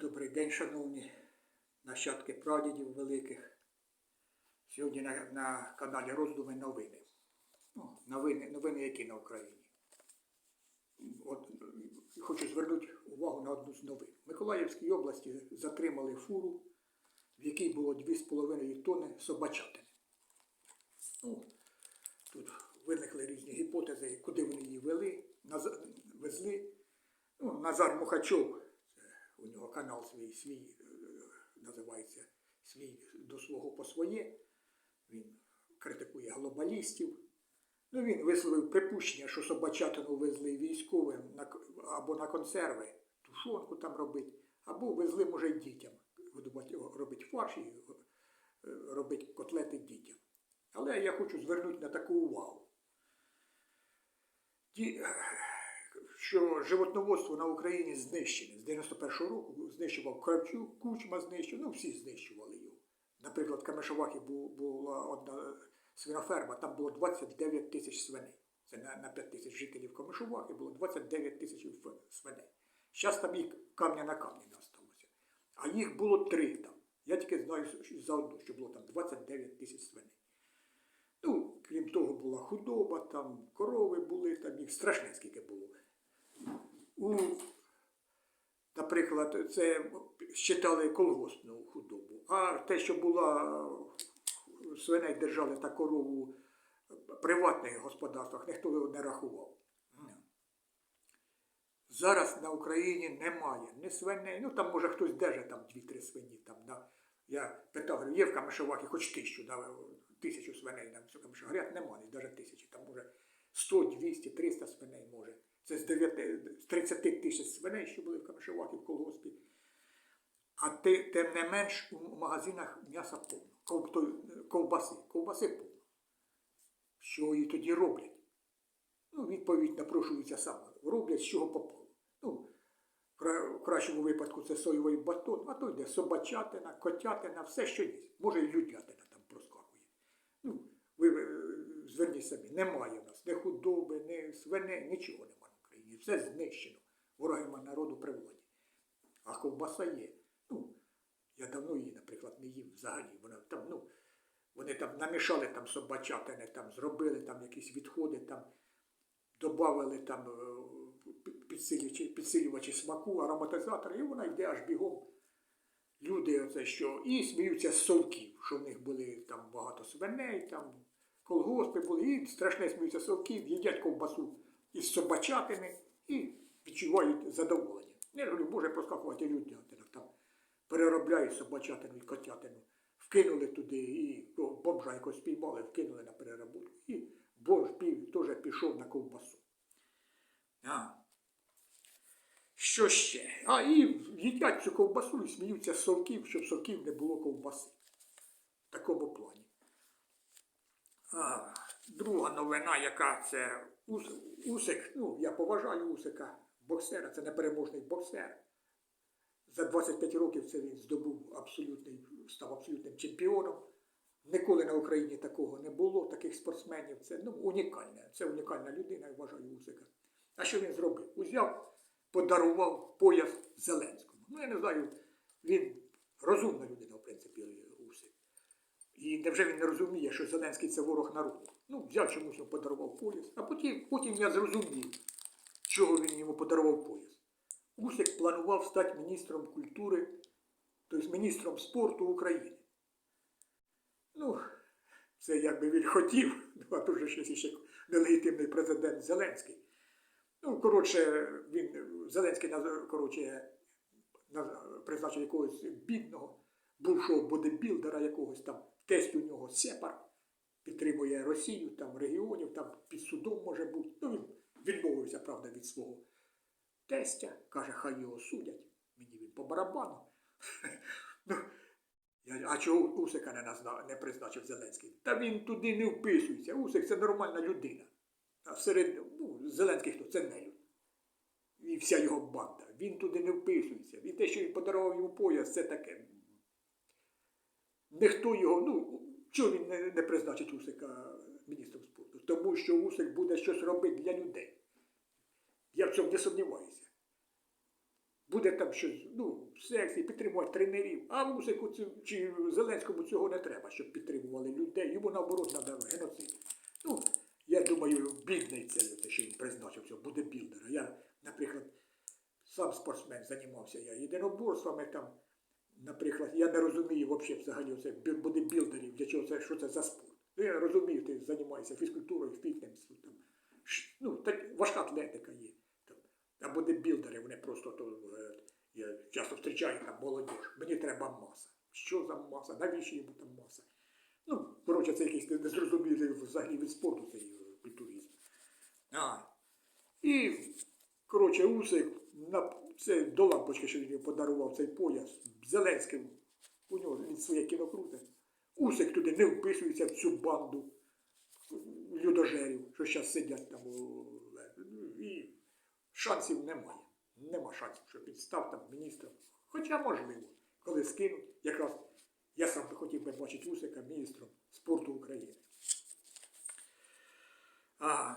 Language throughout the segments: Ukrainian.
Добрий день, шановні нащадки прадідів великих. Сьогодні на, на каналі Роздуми новини. Ну, новини, новини, які на Україні. От, хочу звернути увагу на одну з новин. В Миколаївській області затримали фуру, в якій було 2,5 тонни собачатини. Ну, тут виникли різні гіпотези, куди вони її вели, везли. Ну, Назар Мухачов, у нього канал свій, свій е, називається свій до свого по своє. Він критикує глобалістів. Ну, він висловив припущення, що собачатину везли військовим на, або на консерви, тушонку там робити, або везли, може, дітям. Робити фарш і е, робити котлети дітям. Але я хочу звернути на таку увагу. Ті, що животноводство на Україні знищене. З 91-го року знищував Кравчук, Кучма знищив, ну всі знищували його. Наприклад, в Камешовахі була одна свиноферма, там було 29 тисяч свиней. Це на, на 5 тисяч жителів Камешовахи було 29 тисяч свиней. Зараз там їх камня на камні не осталося. А їх було три там. Я тільки знаю за одну, що було там 29 тисяч свиней. Ну, крім того, була худоба, там корови були, там їх страшне скільки було. У, наприклад, це считали колгоспну худобу. А те, що була свиней держали та корову в приватних господарствах, ніхто його не рахував. Зараз на Україні немає ні свиней, ну там може хтось держить там дві-три свині. Там, да. Я питав, говорю, є в Камишовакі хоч тисячу, да, тисячу свиней на всю Камишовакі. Говорять, немає, навіть тисячі, там може 100, 200, 300 свиней може. Це з, 9, з 30 тисяч свиней, що були в Камишовакі в колгоспі. А те- тим не менш у магазинах м'яса повно, ковбаси, ковбаси повно. Що і тоді роблять? Ну, відповідь напрошується сама. Роблять з чого попало. Ну, в кращому випадку це соєвий батон, а то йде собачатина, котятина, все, що є. Може і людятина там проскакує. Ну, ви зверніть самі, немає в нас ні худоби, ні свиней, нічого немає в Все знищено ворогами народу при владі. А ковбаса є. Ну, я давно її, наприклад, не їв взагалі. Вона там, ну, вони там намішали там собачатини, там зробили там якісь відходи, там додали там е, підсилювачі, підсилювачі смаку, ароматизатори, і вона йде аж бігом. Люди оце що, і сміються з совків, що в них були там багато свиней, там колгоспи були, і страшне сміються совків, їдять ковбасу із собачатини і відчувають задоволення. Я говорю, може проскакувати людятина, там переробляють собачатину і котятину. Вкинули туди і о, бомжа якось спіймали, вкинули на переработку. І бомж теж пішов на ковбасу. А. Що ще? А і їдять цю ковбасу і сміються з совків, щоб совків не було ковбаси. В такому плані. А, друга новина, яка це Ус- Усик. Ну, я поважаю Усика, боксера, це непереможний боксер. За 25 років це він здобув абсолютний, став абсолютним чемпіоном. Ніколи на Україні такого не було, таких спортсменів. Це ну, унікальне. Це унікальна людина, я вважаю Усика. А що він зробив? Узяв, подарував пояс Зеленському. Ну, я не знаю, він розумна людина, в принципі, Усик. І невже він не розуміє, що Зеленський це ворог народу? Ну, взяв чомусь подарував пояс, а потім, потім я зрозумів, чого він йому подарував пояс. Усик планував стати міністром культури, тобто міністром спорту України. Ну, це якби він хотів, ну, а дуже ще ще нелегітимний президент Зеленський. Ну, коротше, він Зеленський коротше, призначив якогось бідного, бувшого бодибілдера якогось там, тесть у нього сепар, підтримує Росію, там регіонів, там під судом може бути. Ну, він відмовився, правда, від свого тестя, каже, хай його судять. Мені він по барабану. Ну, а чого Усика не, назна, не призначив Зеленський? Та він туди не вписується. Усик це нормальна людина. А серед ну, Зеленський хто? Це не І вся його банда. Він туди не вписується. І те, що він подарував йому пояс, це таке. Ніхто його, ну, чого він не, не призначить Усика міністром спорту? Тому що Усик буде щось робити для людей. Я в цьому не сумніваюся. буде там щось, ну, секції, підтримувати тренерів. А Мусику цю- чи Зеленському цього не треба, щоб підтримували людей. Йому наоборот треба геноцид. Ну, я думаю, бідний це, що він призначився, буде білдера. Я, наприклад, сам спортсмен займався я єдиноборствами там. Наприклад, я не розумію взагалі взагалі це бодибілдерів, для чого це, що це за спорт. Ну, я розумію, ти займаєшся фізкультурою, фітнесом, там, ну, так, важка атлетика є. Там. А бодибілдери, вони просто то, е, я часто зустрічаю там молодіж, мені треба маса. Що за маса? Навіщо йому там маса? Ну, коротше, це якийсь незрозумілий взагалі від спорту цей е, культуризм. А. І, коротше, Усик, це до лампочки, що він подарував цей пояс, Зеленським, у нього він своє кіно круте. Усик туди не вписується в цю банду людожерів, що зараз сидять там. ну, І шансів немає. Нема шансів, що став там міністром. Хоча можливо, коли скинуть, якраз я сам би хотів би бачити Усика міністром спорту України. А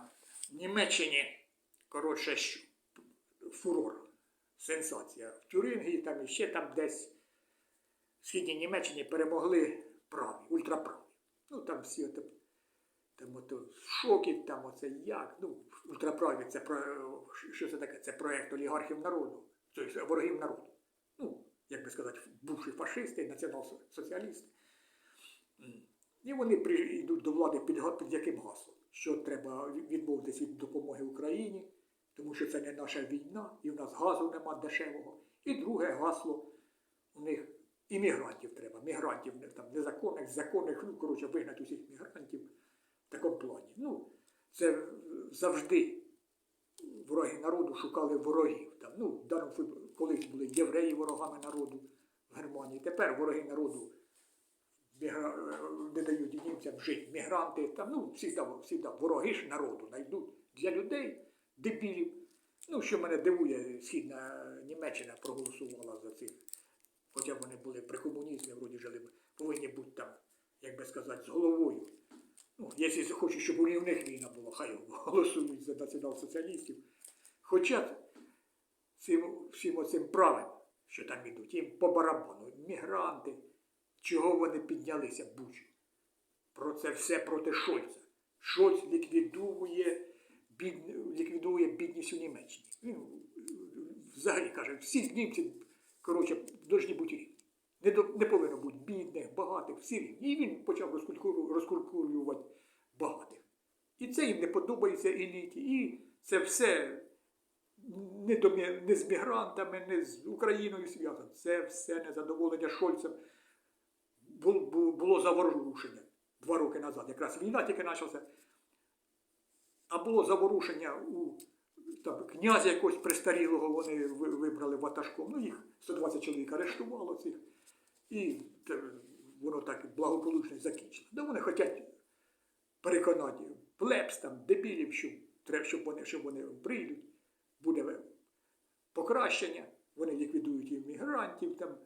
в Німеччині, коротше, фурор, сенсація. В Тюрингії там і ще там десь в східній Німеччині перемогли праві, ультраправі. Ну там всі ото, там ото шоків, там оце як. Ну, ультраправі це про що це таке? Це проєкт олігархів народу, тобто ворогів народу. Ну, як би сказати, бувші фашисти, націонал-соціалісти. І вони при- йдуть до влади під, під яким гаслом? Що треба відмовитися від допомоги Україні, тому що це не наша війна, і в нас газу нема дешевого. І друге гасло у них іммігрантів треба, мігрантів там, незаконних, законних, ну, коротше, вигнати усіх мігрантів в такому плані. Ну, це завжди вороги народу шукали ворогів. Там, ну, в даному колись були євреї ворогами народу в Германії. Тепер вороги народу не дають німцям жити. Мігранти, там, ну, всі, всі вороги ж народу знайдуть для людей, дебілів. Ну, що мене дивує, східна Німеччина проголосувала за цих. Хоча вони були при комунізмі, вроді жили, повинні бути там, як би сказати, з головою. Ну, якщо хочуть, щоб у них війна була, хай голосують за націонал-соціалістів. Хоча цим, всім оцим правим, що там ідуть, їм по барабану, мігранти, чого вони піднялися Бучі. Про це все проти Шольца. Шольц ліквідує, бід, ліквідує бідність у Німеччині. Він е, взагалі каже, всі німці, коротше, повинні бути рівні. Не, до- не повинно бути бідних, багатих, всі рівні. І він почав розкулькуру- розкуркурювати багатих. І це їм не подобається еліті. І це все не, до, не з мігрантами, не з Україною зв'язано. Це все незадоволення Шольцем було заворушення два роки назад. Якраз війна тільки почалася. А було заворушення у там, князя якогось престарілого, вони вибрали ватажком. Ну, їх 120 чоловік арештувало цих. І воно так благополучно закінчило. Да вони хочуть переконати плебс, там, дебілів, що треба, щоб вони, щоб вони прийдуть, буде покращення, вони ліквідують іммігрантів, там,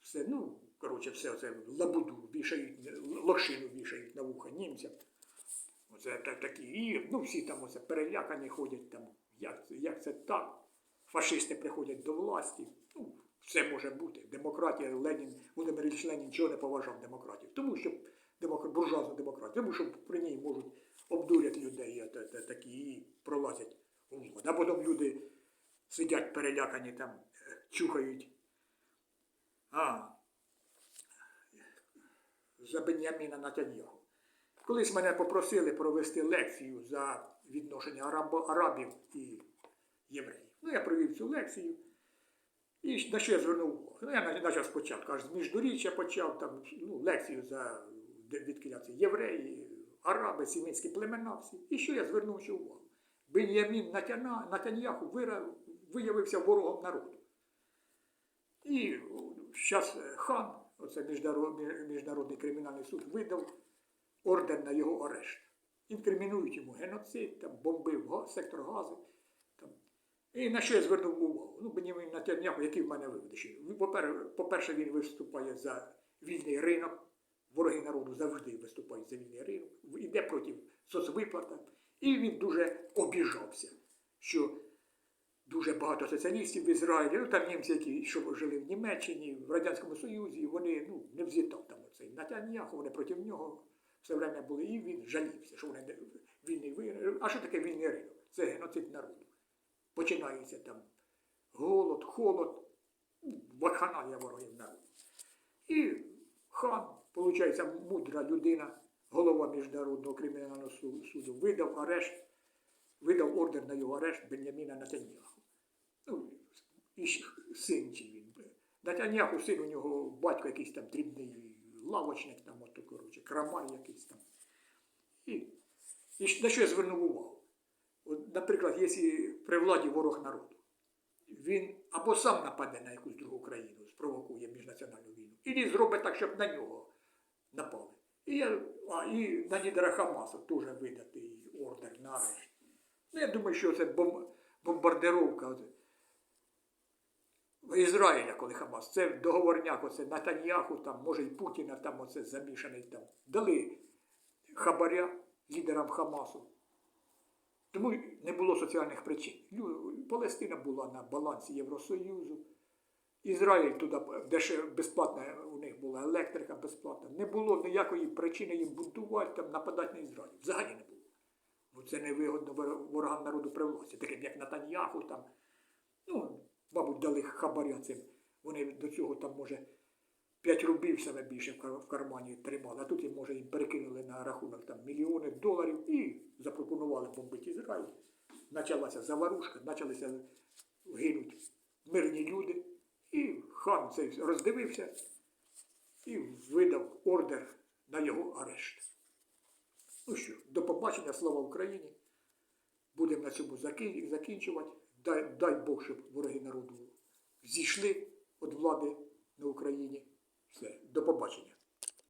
все, ну, коротше, все це лабуду вішають, лошину вішають на вуха німцям. Оце такі. І ну, всі там оце перелякані ходять там. Як, як це так? Фашисти приходять до власті. Ну, все може бути. Демократія, Ленін, Володимир Ілліч Ленін нічого не поважав демократію. Тому що демокр... буржуазну демократію, тому що при ній можуть обдуряти людей, та- та- такі і пролазять у владу. А потім люди сидять перелякані там, е, чухають. А, за Беняміна Натаньяху. Колись мене попросили провести лекцію за відношення арабів і євреїв. Ну, я провів цю лекцію. І на що я звернув увагу? Ну, я почав спочатку, аж з міждоріччя почав там, ну, лекцію за де- євреї, араби, сімітські племена всі. І що я звернув ще увагу? Бенямін Натаньяху виявився ворогом народу. І зараз хан, оце міжнародний кримінальний суд, видав ордер на його арешт. Інкримінують йому геноцид, там, бомбив сектор гази. Там. І на що я звернув увагу? Ну, Бенямін Натяняху, який в мене виводи. По-пер- По-перше, він виступає за вільний ринок. Вороги народу завжди виступають за вільний ринок, іде проти соцвиплат. І він дуже обіжався, що дуже багато соціалістів в Ізраїлі, ну там німці, які що жили в Німеччині, в Радянському Союзі, вони ну, не взітав там оцей Натяняху, вони проти нього все время були, і він жалівся, що вони вільний виринок. А що таке вільний ринок? Це геноцид народу. Починається там голод, холод, вакханалія ворогів народу. І хан, виходить, мудра людина, голова Міжнародного кримінального суду, видав арешт, видав ордер на його арешт Беняміна Натаняху. Ну, і син чи він. Натаняху син у нього батько якийсь там дрібний лавочник, там, крамар якийсь там. І, і на що я звернув увагу? От, наприклад, якщо при владі ворог народу, він або сам нападе на якусь другу країну, спровокує міжнаціональну війну, і зробить так, щоб на нього напали. І, я, а, і на лідера Хамасу теж видати ордер на арешт. Ну, я думаю, що це бом, бомбардировка Ізраїля, коли Хамас. Це договорняк, оце Натаньяху, там, може і Путіна там оце замішаний там. Дали хабаря лідерам Хамасу. Тому не було соціальних причин. Палестина була на балансі Євросоюзу. Ізраїль туди дешево безплатна у них була електрика безплатна. Не було ніякої причини їм бунтувати, там, нападати на Ізраїль. Взагалі не було. Бо це невигодно ворогам народу при таким як Натаньяху там. Ну, мабуть, дали хабаря цим. Вони до цього там, може, 5 рублів саме більше в кармані тримали, а тут їм, може, їм перекинули на рахунок там мільйони доларів і запропонували бомбити Ізраїль. Почалася заварушка, почалися гинуть мирні люди. І хан цей роздивився і видав ордер на його арешт. Ну що, до побачення, слава Україні. Будемо на цьому закінчувати. Дай, дай Бог, щоб вороги народу зійшли від влади на Україні. Все, до побачення.